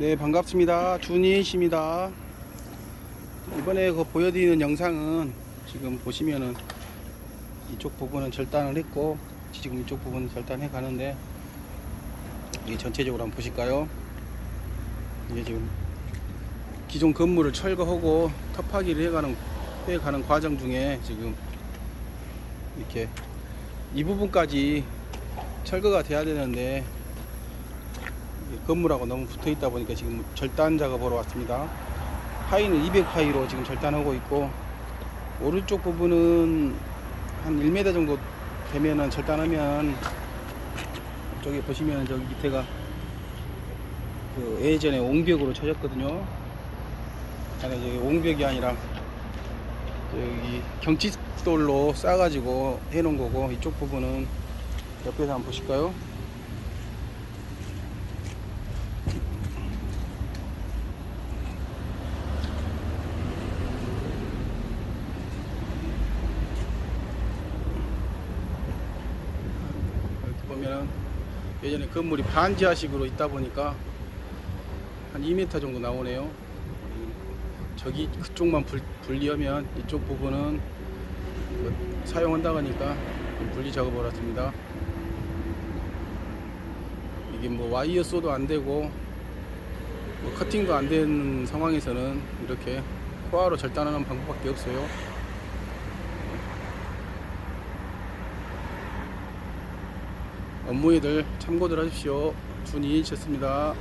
네 반갑습니다. 준인 씨입니다. 이번에 그 보여드리는 영상은 지금 보시면은 이쪽 부분은 절단을 했고 지금 이쪽 부분은 절단해 가는데 이 전체적으로 한번 보실까요? 이게 지금 기존 건물을 철거하고 터파기를 해가는 해가는 과정 중에 지금 이렇게 이 부분까지 철거가 돼야 되는데 이 건물하고 너무 붙어 있다 보니까 지금 절단 작업으로 왔습니다. 파이는 200파이로 지금 절단하고 있고 오른쪽 부분은 한 1m 정도 되면은 절단하면 저기 보시면 저기 밑에가 그 예전에 옹벽으로 쳐졌거든요. 아니 저기 옹벽이 아니라 여기 경치돌로 싸가지고 해놓은 거고 이쪽 부분은 옆에서 한번 보실까요? 보면은 예전에 건물이 반지하식으로 있다 보니까 한 2m 정도 나오네요. 저기 그쪽만 불, 분리하면 이쪽 부분은 뭐 사용한다고 하니까 분리 작업을 했습니다. 이게 뭐 와이어 쏘도 안 되고 뭐 커팅도 안 되는 상황에서는 이렇게 코아로 절단하는 방법밖에 없어요. 업무에들 참고들 하십시오. 준이인이었습니다.